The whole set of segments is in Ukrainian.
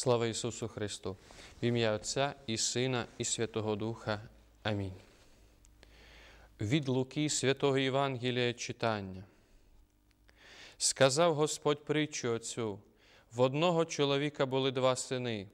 Слава Ісусу Христу! В ім'я Отця і Сина, і Святого Духа. Амінь. Від Луки Святого Євангелія читання. Сказав Господь притчу Отцю: в одного чоловіка були два сини.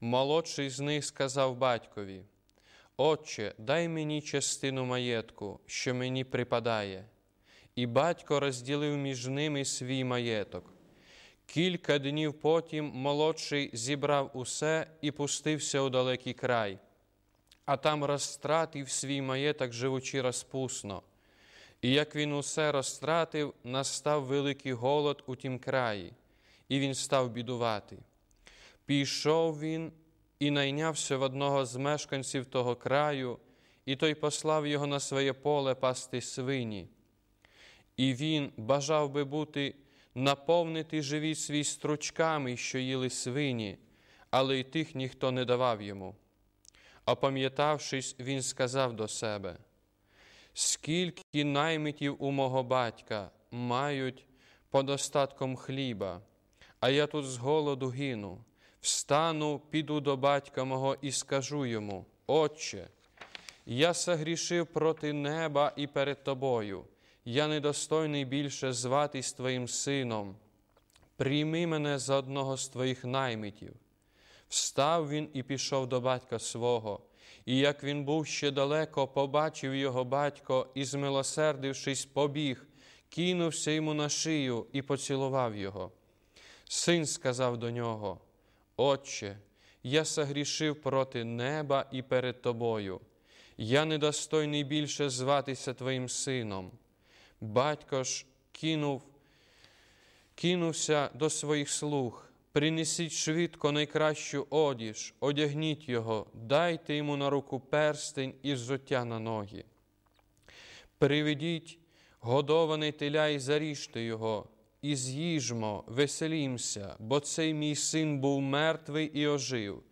Молодший з них сказав батькові: Отче, дай мені частину маєтку, що мені припадає. І батько розділив між ними свій маєток. Кілька днів потім молодший зібрав усе і пустився у далекий край, а там розтратив свій маєток, живучи розпусно. І як він усе розтратив, настав великий голод у тім краї, і він став бідувати. Пішов він і найнявся в одного з мешканців того краю, і той послав його на своє поле пасти свині. І він бажав би бути наповнити живіт свій стручками, що їли свині, але й тих ніхто не давав йому. Опам'ятавшись, він сказав до себе: скільки наймитів у мого батька мають подостатком хліба, а я тут з голоду гину. Встану, піду до батька мого і скажу йому: Отче, я согрішив проти неба і перед тобою я недостойний більше зватись Твоїм сином, прийми мене за одного з Твоїх наймитів. Встав він і пішов до батька свого, і як він був ще далеко, побачив його батько і, змилосердившись, побіг, кинувся йому на шию і поцілував його. Син сказав до нього: Отче, я согрішив проти неба і перед тобою. Я недостойний більше зватися Твоїм сином. Батько ж кинув, кинувся до своїх слуг. Принесіть швидко найкращу одіж, одягніть його, дайте йому на руку перстень і взуття на ноги. Приведіть годований теля і заріжте його, і з'їжмо, веселімся, бо цей мій син був мертвий і ожив,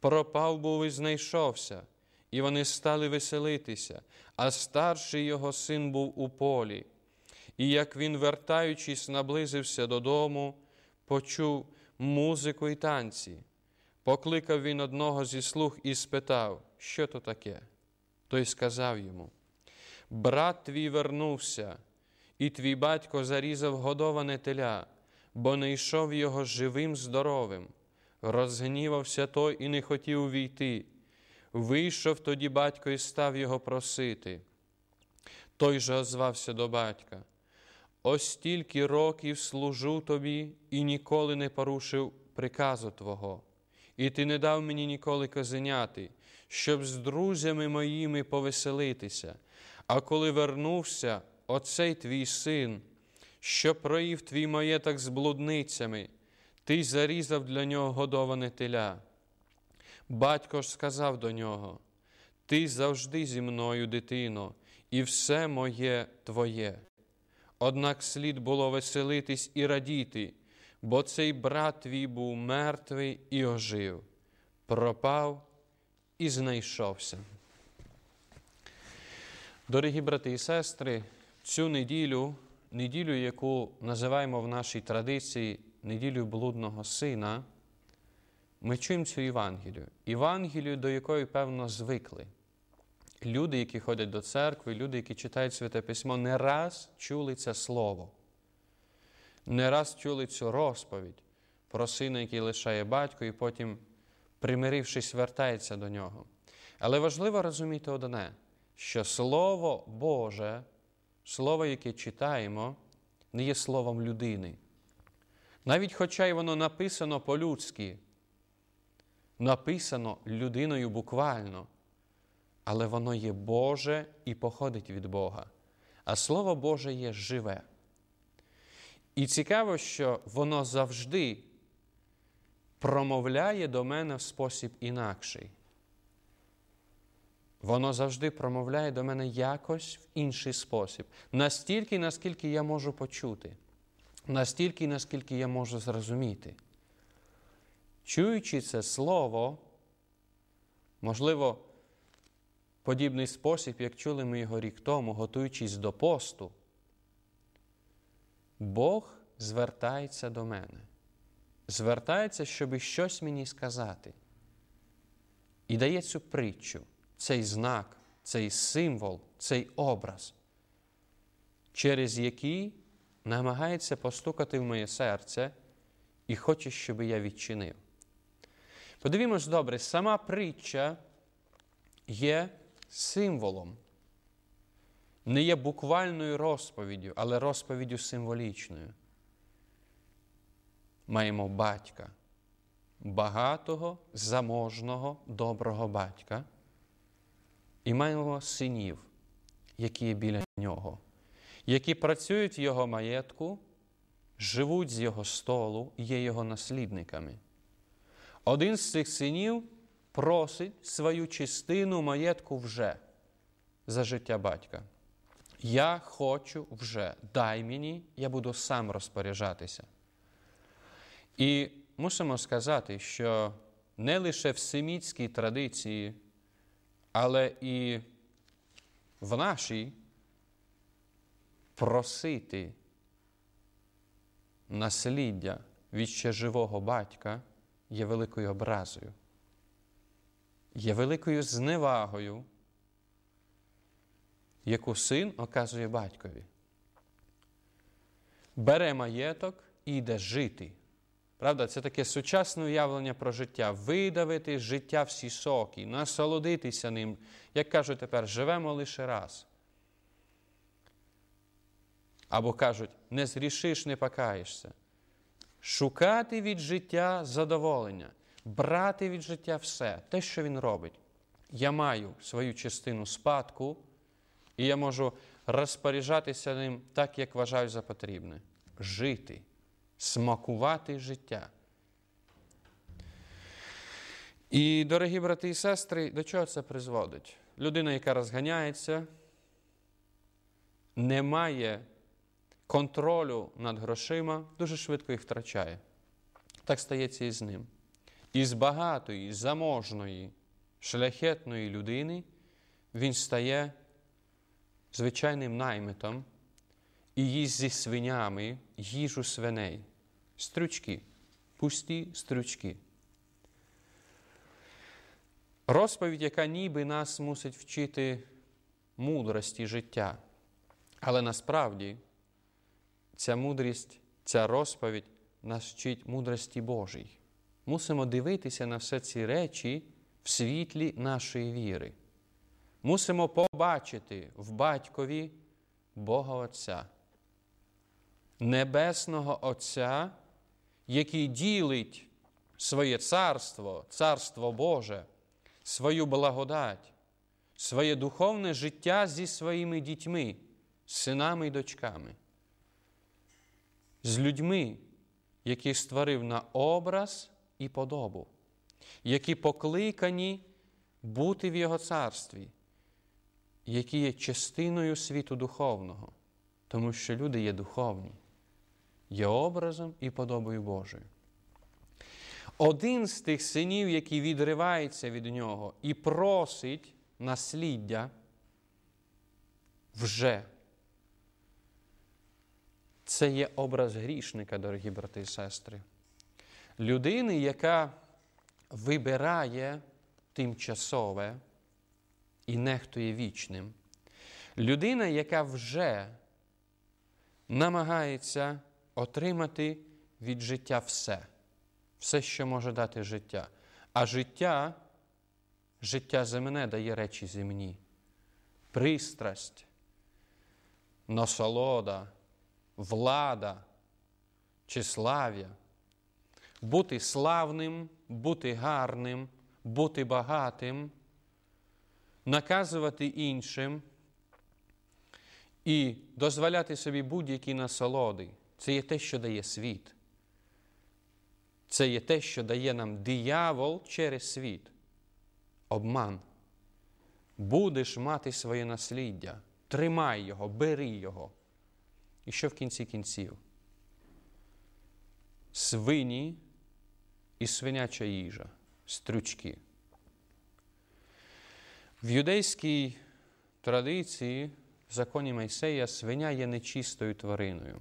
пропав був і знайшовся, і вони стали веселитися, а старший його син був у полі. І як він, вертаючись, наблизився додому, почув музику і танці. Покликав він одного зі слуг і спитав, що то таке. Той сказав йому: Брат твій вернувся, і твій батько зарізав годоване теля, бо не йшов його живим, здоровим. Розгнівався той і не хотів увійти. Вийшов тоді батько і став його просити. Той же озвався до батька. Ось стільки років служу тобі і ніколи не порушив приказу Твого, і ти не дав мені ніколи козеняти, щоб з друзями моїми повеселитися. А коли вернувся оцей твій син, що проїв твій маєток з блудницями, ти зарізав для нього годоване теля. Батько ж сказав до нього: Ти завжди зі мною, дитино, і все моє твоє. Однак слід було веселитись і радіти, бо цей брат твій був мертвий і ожив, пропав і знайшовся. Дорогі брати і сестри, цю неділю, неділю, яку називаємо в нашій традиції неділю блудного сина, ми чуємо цю Євангелію. Євангелію, до якої, певно, звикли люди, які ходять до церкви, люди, які читають Святе Письмо, не раз чули це слово, не раз чули цю розповідь про сина, який лишає батько, і потім, примирившись, вертається до нього. Але важливо розуміти одне, що Слово Боже, Слово, яке читаємо, не є словом людини. Навіть хоча й воно написано по-людськи, написано людиною буквально, але воно є Боже і походить від Бога. А Слово Боже є живе. І цікаво, що воно завжди промовляє до мене в спосіб інакший. Воно завжди промовляє до мене якось в інший спосіб, настільки, наскільки я можу почути, настільки, наскільки я можу зрозуміти. Чуючи це слово, можливо, подібний спосіб, як чули ми його рік тому, готуючись до посту, Бог звертається до мене. звертається, щоб щось мені сказати. І дає цю притчу, цей знак, цей символ, цей образ, через який намагається постукати в моє серце і хоче, щоб я відчинив. Подивімось добре, сама притча є символом, не є буквальною розповіддю, але розповіддю символічною. Маємо батька, багатого, заможного, доброго батька, і маємо синів, які є біля нього, які працюють в його маєтку, живуть з його столу, є його наслідниками. Один з цих синів просить свою частину маєтку вже за життя батька. Я хочу вже, дай мені, я буду сам розпоряджатися. І мусимо сказати, що не лише в семітській традиції, але і в нашій просити насліддя від ще живого батька є великою образою, є великою зневагою, яку син оказує батькові. Бере маєток і йде жити. Правда, це таке сучасне уявлення про життя, видавити життя всі соки, насолодитися ним, як кажуть тепер, живемо лише раз. Або кажуть, не зрішиш, не покаєшся. Шукати від життя задоволення, брати від життя все, те, що він робить. Я маю свою частину спадку, і я можу розпоряджатися ним так, як вважаю за потрібне. Жити, смакувати життя. І, дорогі брати і сестри, до чого це призводить? Людина, яка розганяється, не має контролю над грошима, дуже швидко їх втрачає. Так стається і з ним. Із багатої, заможної, шляхетної людини він стає звичайним наймитом і їсть зі свинями їжу свиней, стручки, пусті стручки. Розповідь, яка ніби нас мусить вчити мудрості життя. Але насправді ця мудрість, ця розповідь нас вчить мудрості Божій. Мусимо дивитися на все ці речі в світлі нашої віри. Мусимо побачити в батькові Бога Отця, Небесного Отця, який ділить своє царство, царство Боже, свою благодать, своє духовне життя зі своїми дітьми, синами і дочками, з людьми, які створив на образ і подобу, які покликані бути в Його царстві які є частиною світу духовного, тому що люди є духовні, є образом і подобою Божою. Один з тих синів, який відривається від нього і просить насліддя, вже це є образ грішника, дорогі брати і сестри. Людини, яка вибирає тимчасове і нехтує вічним. Людина, яка вже намагається отримати від життя все, все, що може дати життя. А життя, життя земне дає речі земні, пристрасть, насолода, влада, числав'я. Бути славним, бути гарним, бути багатим наказувати іншим і дозволяти собі будь-які насолоди. Це є те, що дає світ. Це є те, що дає нам диявол через світ. Обман. Будеш мати своє насліддя, тримай його, бери його. І що в кінці кінців? Свині і свиняча їжа, стручки. В юдейській традиції, в законі Майсея, свиня є нечистою твариною.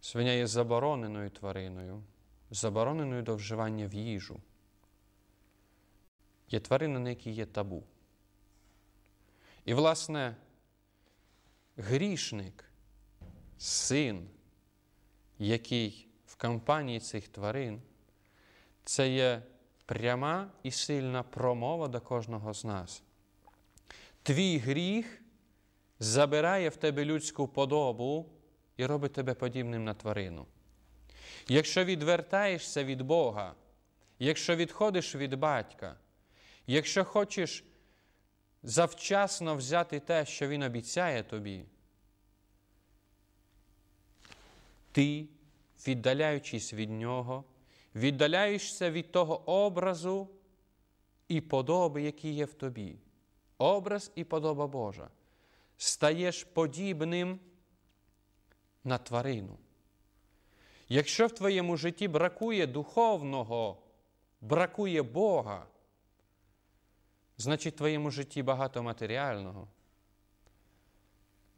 Свиня є забороненою твариною. забороненою до вживання в їжу. Є тварини, на які є табу. І, власне, грішник, син, який в компанії цих тварин, це є пряма і сильна промова до кожного з нас. Твій гріх забирає в тебе людську подобу і робить тебе подібним на тварину. Якщо відвертаєшся від Бога, якщо відходиш від батька, якщо хочеш завчасно взяти те, що Він обіцяє тобі, ти, віддаляючись від Нього, віддаляєшся від того образу і подоби, які є в тобі. Образ і подоба Божа. Стаєш подібним на тварину. Якщо в твоєму житті бракує духовного, бракує Бога, значить в твоєму житті багато матеріального.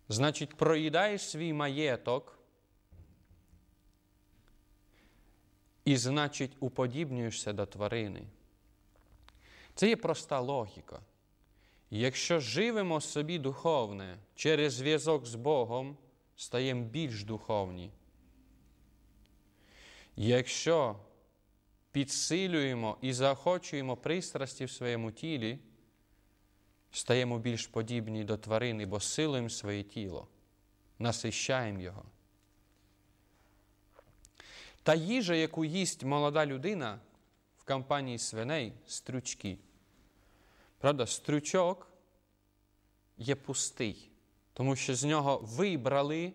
Значить, проїдаєш свій маєток, і, значить, уподібнюєшся до тварини. Це є проста логіка. Якщо живемо собі духовне через зв'язок з Богом, стаємо більш духовні. Якщо підсилюємо і заохочуємо пристрасті в своєму тілі, стаємо більш подібні до тварини, бо силуємо своє тіло, насищаємо його. Та їжа, яку їсть молода людина в компанії свиней, стручки. Правда, стручок є пустий, тому що з нього вибрали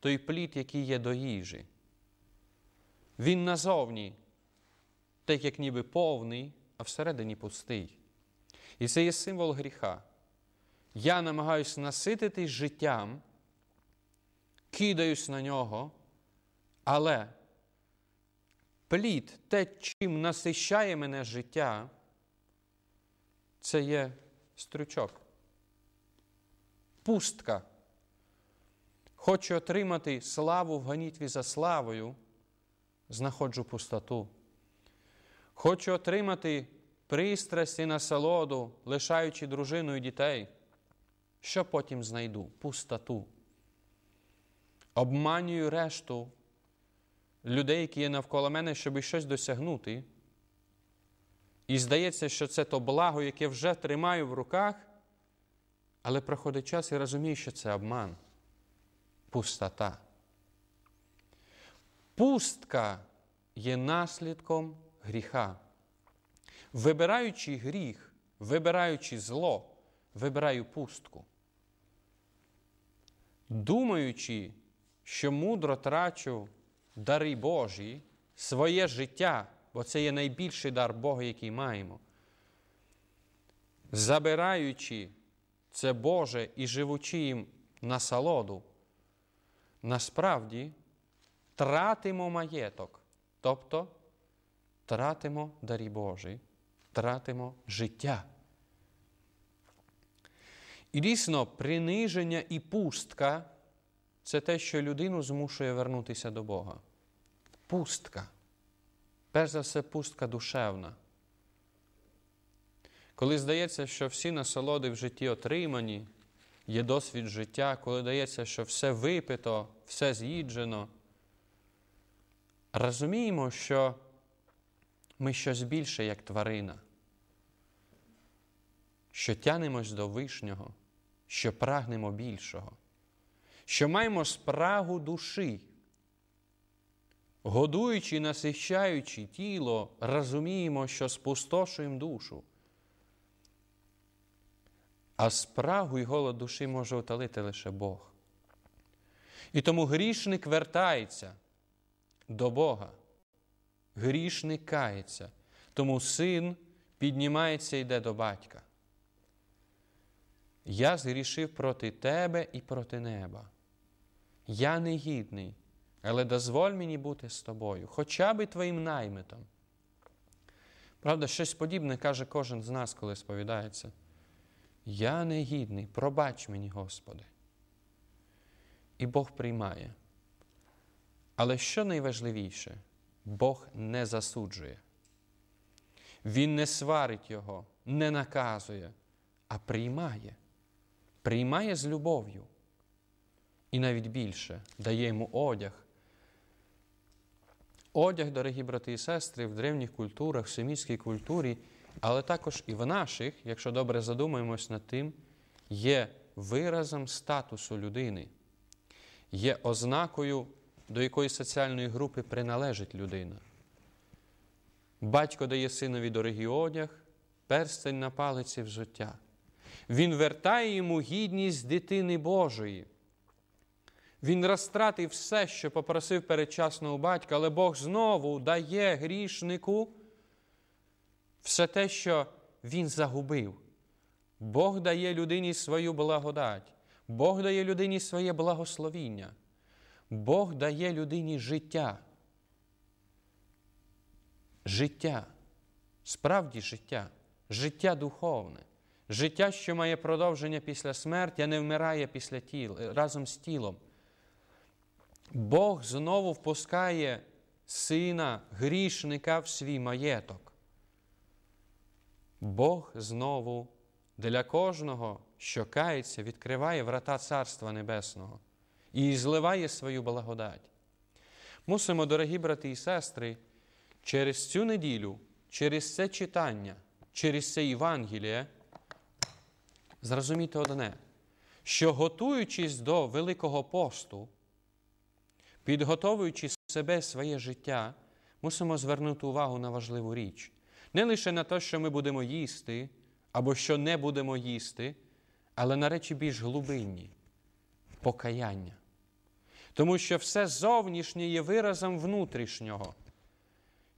той плід, який є до їжі. Він назовні, так як ніби повний, а всередині пустий. І це є символ гріха. Я намагаюся насититись життям, кидаюсь на нього, але плід, те, чим насищає мене життя, це є стручок. Пустка. Хочу отримати славу в ганітві за славою, знаходжу пустоту. Хочу отримати пристрасть і насолоду, лишаючи дружину і дітей. Що потім знайду? Пустоту. Обманюю решту людей, які є навколо мене, щоб щось досягнути. І здається, що це то благо, яке вже тримаю в руках, але проходить час і розумію, що це обман, пустота. Пустка є наслідком гріха. Вибираючи гріх, вибираючи зло, вибираю пустку. Думаючи, що мудро трачу дари Божі, своє життя, бо це є найбільший дар Бога, який маємо. Забираючи це Боже і живучи їм насолоду, насправді тратимо маєток, тобто тратимо дарі Божі, тратимо життя. І дійсно, приниження і пустка це те, що людину змушує вернутися до Бога пустка. Перш за все, пустка душевна. Коли здається, що всі насолоди в житті отримані, є досвід життя, коли здається, що все випито, все з'їджено, розуміємо, що ми щось більше, як тварина, що тянемось до вишнього, що прагнемо більшого, що маємо спрагу душі. Годуючи і насищаючи тіло, розуміємо, що спустошуємо душу. А спрагу і голод душі може утолити лише Бог. І тому грішник вертається до Бога. Грішник кається, тому син піднімається і йде до батька. Я згрішив проти тебе і проти неба. Я негідний але дозволь мені бути з тобою, хоча би твоїм наймитом. Правда, щось подібне каже кожен з нас, коли сповідається. Я негідний, пробач мені, Господи. І Бог приймає. Але що найважливіше, Бог не засуджує. Він не сварить його, не наказує, а приймає. Приймає з любов'ю. І навіть більше дає йому одяг. Одяг, дорогі брати і сестри, в древніх культурах, в семітській культурі, але також і в наших, якщо добре задумаємось над тим, є виразом статусу людини, є ознакою, до якої соціальної групи приналежить людина. Батько дає синові дорогий одяг, перстень на палиці взуття. Він вертає йому гідність дитини Божої. Він розтратив все, що попросив передчасного батька, але Бог знову дає грішнику все те, що він загубив. Бог дає людині свою благодать, Бог дає людині своє благословіння, Бог дає людині життя. Життя, справді життя, життя духовне, життя, що має продовження після смерті, а не вмирає після тіл, разом з тілом. Бог знову впускає сина грішника в свій маєток. Бог знову для кожного, що кається, відкриває врата Царства Небесного і зливає свою благодать. Мусимо, дорогі брати і сестри, через цю неділю, через це читання, через це Євангеліє зрозуміти одне, що готуючись до Великого посту, підготовуючи себе своє життя, мусимо звернути увагу на важливу річ. Не лише на те, що ми будемо їсти, або що не будемо їсти, але на речі більш глибинні покаяння. Тому що все зовнішнє є виразом внутрішнього.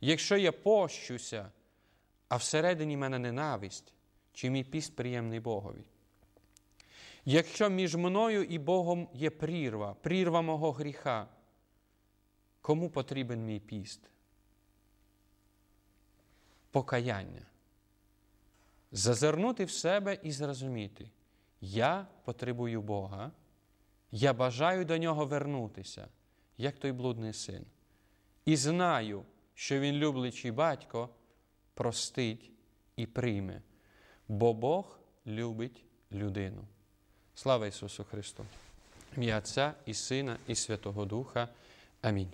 Якщо я пощуся, а всередині мене ненависть, чи мій піст приємний Богові. Якщо між мною і Богом є прірва, прірва мого гріха, кому потрібен мій піст? Покаяння. Зазирнути в себе і зрозуміти, я потребую Бога, я бажаю до нього вернутися, як той блудний син. І знаю, що він, люблячий батько, простить і прийме, бо Бог любить людину. Слава Ісусу Христу! Ім'я Отця і Сина, і Святого Духа. Амінь.